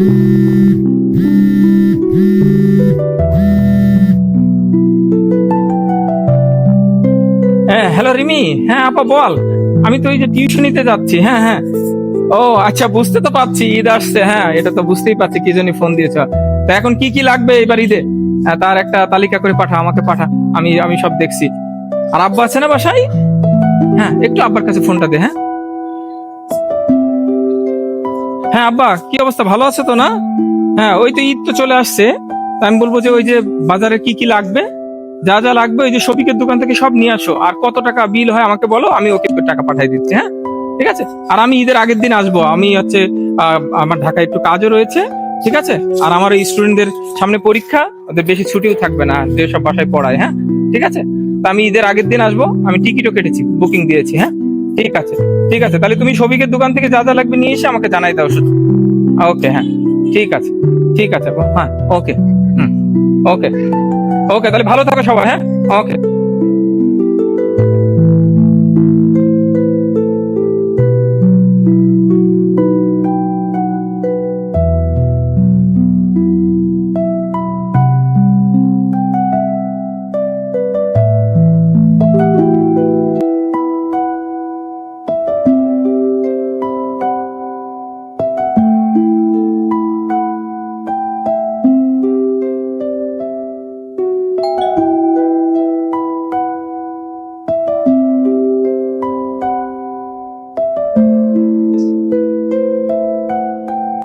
হ্যাঁ হ্যালো রিমি। হ্যাঁ আপা বল। আমি তো ওই যে টিউশনিতে যাচ্ছি। হ্যাঁ হ্যাঁ। ও আচ্ছা বুঝতে তো পারছি, ঈদ আসছে। হ্যাঁ এটা তো বুঝতেই পারছি, কি জন্য ফোন দিয়েছ। তা এখন কি কি লাগবে এবার ঈদে? হ্যাঁ, তার একটা তালিকা করে পাঠা, আমাকে পাঠা। আমি আমি সব দেখছি। আর আব্বা আছে না বাসাই হ্যাঁ একটু আব্বার কাছে ফোনটা দে হ্যাঁ। হ্যাঁ আব্বা, কি অবস্থা? ভালো আছে তো না? হ্যাঁ ওই তো ঈদ তো চলে আসছে। আমি বলব যে ওই যে বাজারে কি কি লাগবে? যা যা লাগবে, ওই যে শফিকের দোকান থেকে সব নিয়ে আসো। আর কত টাকা বিল হয় আমাকে বলো, আমি ওকে টাকা পাঠাই দিচ্ছি হ্যাঁ? ঠিক আছে? আর আমি ঈদের আগের দিন আসব। আমি হচ্ছে আমার ঢাকায় একটু কাজও রয়েছে, ঠিক আছে? আর আমার এই স্টুডেন্টদের সামনে পরীক্ষা, ওদের বেশি ছুটিও থাকবে না, যে সব বাসায় পড়ায় হ্যাঁ? ঠিক আছে? তো আমি ঈদের আগের দিন আসব, আমি টিকিটও কেটেছি, বুকিং দিয়েছি হ্যাঁ? ঠিক আছে ঠিক আছে। তাহলে তুমি সবিকের দোকান থেকে যা যা লাগবে নিয়ে এসে আমাকে জানাই দাও শুধু। ওকে হ্যাঁ ঠিক আছে ঠিক আছে হ্যাঁ ওকে হুম ওকে ওকে তাহলে ভালো থাকো সবাই হ্যাঁ ওকে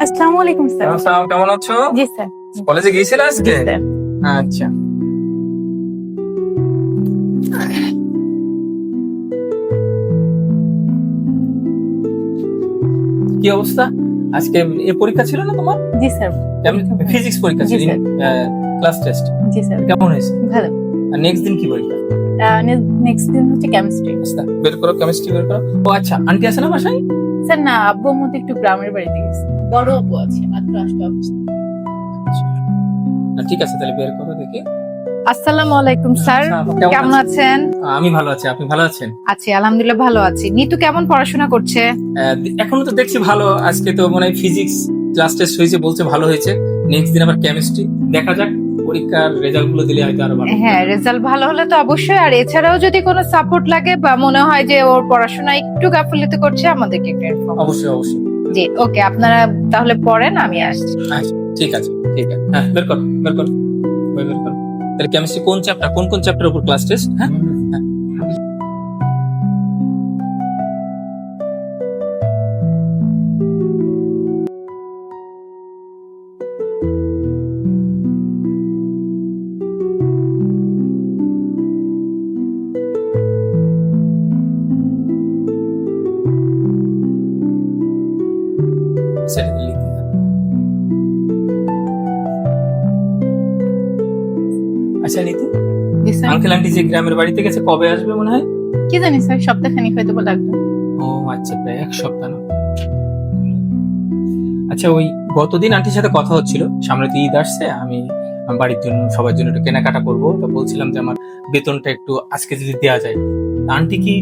আসসালামু আলাইকুম স্যার। আসসালাম কেমন আছো? জি স্যার। কলেজে গিয়েছিলে আজকে? আচ্ছা। কি অবস্থা? আজকে এ পরীক্ষা ছিল না তোমার? জি স্যার। ফিজিক্স পরীক্ষা ছিল ক্লাস টেস্ট জি স্যার। কেমন হয়েছে? ভালো। আর নেক্সট দিন কি পরীক্ষা? নেক্সট দিন হচ্ছে কেমিস্ট্রি আচ্ছা বের করো কেমিস্ট্রি বের করো। ও আচ্ছা আন্টি আছে না বাসায়? স্যার না আব্বু মধ্যে একটু গ্রামের বাড়িতে গেছে। বড় আছে মাত্র অবস্থা ঠিক আছে তাহলে বের করো দেখি। আসসালামু আলাইকুম স্যার। আচ্ছা, কেমন আছেন? আমি ভালো আছি আপনি ভালো আছেন? আছি আলহামদুলিল্লাহ ভালো আছি। নিতু কেমন পড়াশোনা করছে? এখনও তো দেখছি ভালো আজকে তো মনে হয় ফিজিক্স ক্লাস টেস্ট হয়েছে বলছে ভালো হয়েছে। নেক্সট দিন আবার কেমিস্ট্রি দেখা যাক পরীক্ষার রেজাল্টগুলো দিলে হয়তো আরও ভালো হ্যাঁ রেজাল্ট ভালো হলে তো অবশ্যই আর এছাড়াও যদি কোনো সাপোর্ট লাগে বা মনে হয় যে ওর পড়াশোনা একটু গাফিলতি করছে আমাদেরকে একটু অবশ্যই অবশ্যই। জি, ওকে, আপনারা তাহলে পড়েন, আমি আসছি। ঠিক আছে ঠিক আছে। হ্যাঁ বের কর বের কর। বের কর। তাহলে কেমিস্ট্রি কোন চ্যাপ্টার কোন কোন চ্যাপ্টার উপর ক্লাস টেস্ট হ্যাঁ? আচ্ছা নিতু? আঙ্কেল আন্টি যে গ্রামের বাড়িতে গেছে কবে আসবে মনে হয়? কি জানি স্যার সপ্তাহখানিক হয়তো লাগবে। ও আচ্ছা প্রায় এক সপ্তাহ না। আচ্ছা ওই গতদিন আন্টির সাথে কথা হচ্ছিল। সামনে তো ঈদ আসছে আমি আমার বাড়ির জন্য সবার জন্য একটু কেনাকাটা করব। তো বলছিলাম যে আমার বেতনটা একটু আজকে যদি দেওয়া যায়। আন্টি কি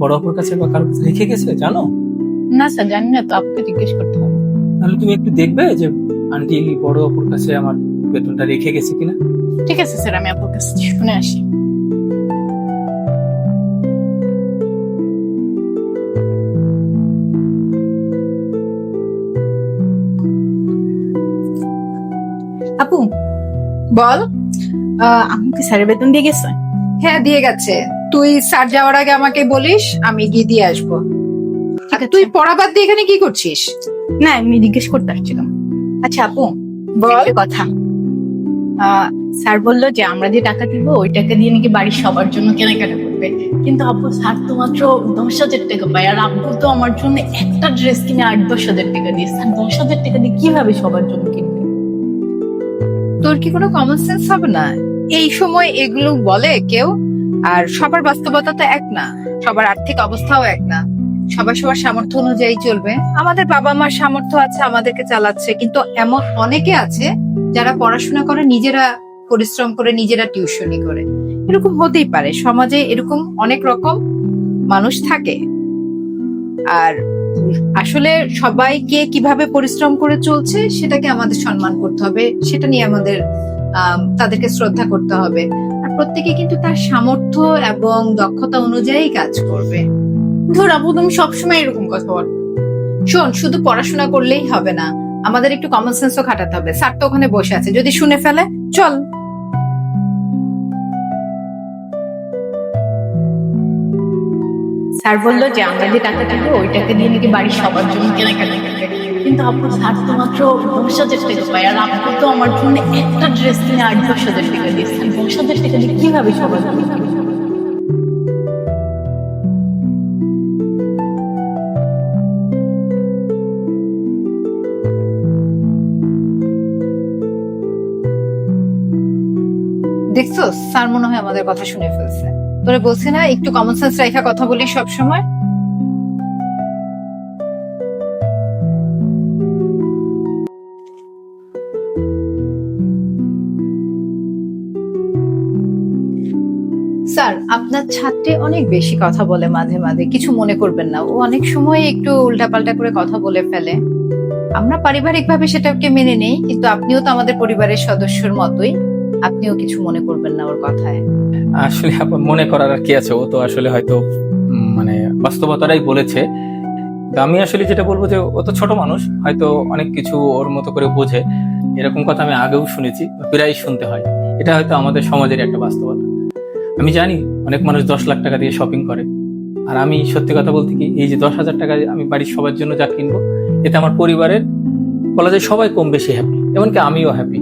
বড় অপর কাছে বা কারোর কাছে রেখে গেছে জানো? না স্যার জানি না তো আপনাকে জিজ্ঞেস করতে হবে। তাহলে তুমি একটু দেখবে যে আন্টি বড় অপর কাছে আমার বেতনটা রেখে গেছে কিনা? ঠিক আছে স্যার আমি আপনার কাছে শুনে আসি। আপু বল আহ, আমাকে স্যারের বেতন দিয়ে গেছে হ্যাঁ দিয়ে গেছে। তুই স্যার যাওয়ার আগে আমাকে বলিস আমি গিয়ে দিয়ে আসব। তুই পড়া বাদ দিয়ে এখানে কি করছিস? না আমি জিজ্ঞেস করতে আসছিলাম। আচ্ছা আপু বল। কথা। স্যার বলল যে, আমরা যে টাকা দিব, ওই টাকা দিয়ে নাকি বাড়ির সবার জন্য কেনাকাটা করবে। কিন্তু আব্বু, স্যার তো মাত্র দশ হাজার টাকা পায়, আর আব্বু তো আমার জন্য একটা ড্রেস কিনে আট, দশ হাজার টাকা দিয়ে। স্যার, দশ হাজার টাকা দিয়ে কীভাবে সবার জন্য কিনবে? তোর কি কোনো কমন সেন্স হবে না? এই সময় এগুলো বলে কেউ, আর সবার বাস্তবতা তো এক না, সবার আর্থিক অবস্থাও এক না। সবার সবার সামর্থ্য অনুযায়ী চলবে। আমাদের বাবা মার সামর্থ্য আছে, আমাদেরকে চালাচ্ছে, কিন্তু এমন অনেকে আছে যারা পড়াশোনা করে নিজেরা পরিশ্রম করে নিজেরা টিউশনি করে। এরকম হতেই পারে। সমাজে এরকম অনেক রকম মানুষ থাকে। আর আসলে সবাইকে কীভাবে পরিশ্রম করে চলছে সেটাকে আমাদের সম্মান করতে হবে। সেটা নিয়ে আমাদের আম, তাদেরকে শ্রদ্ধা করতে হবে। আর প্রত্যেকে কিন্তু তার সামর্থ্য এবং দক্ষতা অনুযায়ী কাজ করবে। ধর আপু তুমি সবসময় এরকম কথা বল। শোন শুধু পড়াশোনা করলেই হবে না। আমাদের একটু কমন সেন্সও খাটাতে হবে। স্যার তো ওখানে বসে আছে। যদি শুনে ফেলে, চল। স্যার বলল যে, আমরা যে টাকা দিব ওই টাকা দিয়ে নাকি বাড়ির সবার জন্য কেনাকাটা কিন্তু আপু স্যার তো মাত্র দশ হাজার টাকা আর আপু তো আমার জন্য একটা ড্রেস কিনে আট দশ হাজার টাকা দিয়েছেন দশ হাজার দিয়ে কীভাবে সবার জন্য দেখছ? স্যার মনে হয় আমাদের কথা শুনে ফেলছে। তোরে বলছি না, একটু কমন সেন্স রেখা কথা বলি সব সময় স্যার, আপনার ছাত্রী অনেক বেশি কথা বলে মাঝে মাঝে, কিছু মনে করবেন না। ও অনেক সময় একটু উল্টাপাল্টা করে কথা বলে ফেলে। আমরা পারিবারিকভাবে সেটাকে মেনে নেই, কিন্তু আপনিও তো আমাদের পরিবারের সদস্যর মতোই। আপনিও কিছু মনে করবেন না ওর কথায়? আসলে মনে করার আর কি আছে। ও তো আসলে হয়তো মানে বাস্তবতাটাই বলেছে। আমি আসলে যেটা বলব যে, ও তো ছোট মানুষ, হয়তো অনেক কিছু ওর মতো করে বোঝে। এরকম কথা আমি আগেও শুনেছি, প্রায় শুনতে হয়। এটা হয়তো আমাদের সমাজের একটা বাস্তবতা। আমি জানি অনেক মানুষ দশ লাখ টাকা দিয়ে শপিং করে। আর আমি সত্যি কথা বলতে কি, এই যে দশ হাজার টাকা আমি বাড়ির সবার জন্য যা কিনবো, এতে আমার পরিবারের বলা যায় সবাই কম বেশি হ্যাপি এমনকি আমিও হ্যাপি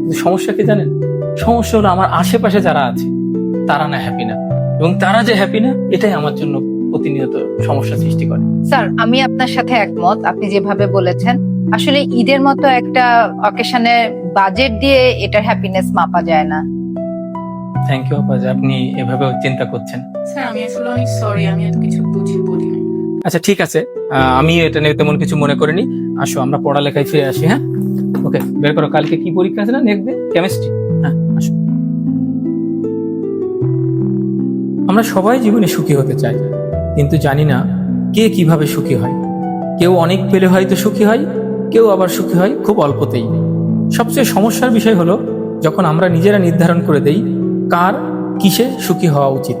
কিন্তু সমস্যা কি জানেন? সমস্যা হলো আমার আশেপাশে যারা আছে তারা না হ্যাপি না। এবং তারা যে হ্যাপি না এটাই আমার জন্য প্রতিনিয়ত সমস্যা সৃষ্টি করে। স্যার আমি আপনার সাথে একমত আপনি যেভাবে বলেছেন। আসলে ঈদের মতো একটা অকেশনে বাজেট দিয়ে এটার হ্যাপিনেস মাপা যায় না। থ্যাংক ইউ আপা যে আপনি এভাবে চিন্তা করছেন? স্যার আমি আসলে অনেক সরি আমি এত কিছু বুঝি বলি। আচ্ছা ঠিক আছে। আহ, আমি এটা নিয়ে তেমন কিছু মনে করিনি। আসো আমরা পড়ালেখায় ফিরে আসি হ্যাঁ? ওকে বের করো। কালকে কি পরীক্ষা আছে না নেক্সট দিন কেমিস্ট্রি আমরা সবাই জীবনে সুখী হতে চাই, কিন্তু জানি না কে কীভাবে সুখী হয়। কেউ অনেক পেলে হয়তো সুখী হয়, কেউ আবার সুখী হয় খুব অল্পতেই। সবচেয়ে সমস্যার বিষয় হলো, যখন আমরা নিজেরা নির্ধারণ করে দেই কার কিসে সুখী হওয়া উচিত।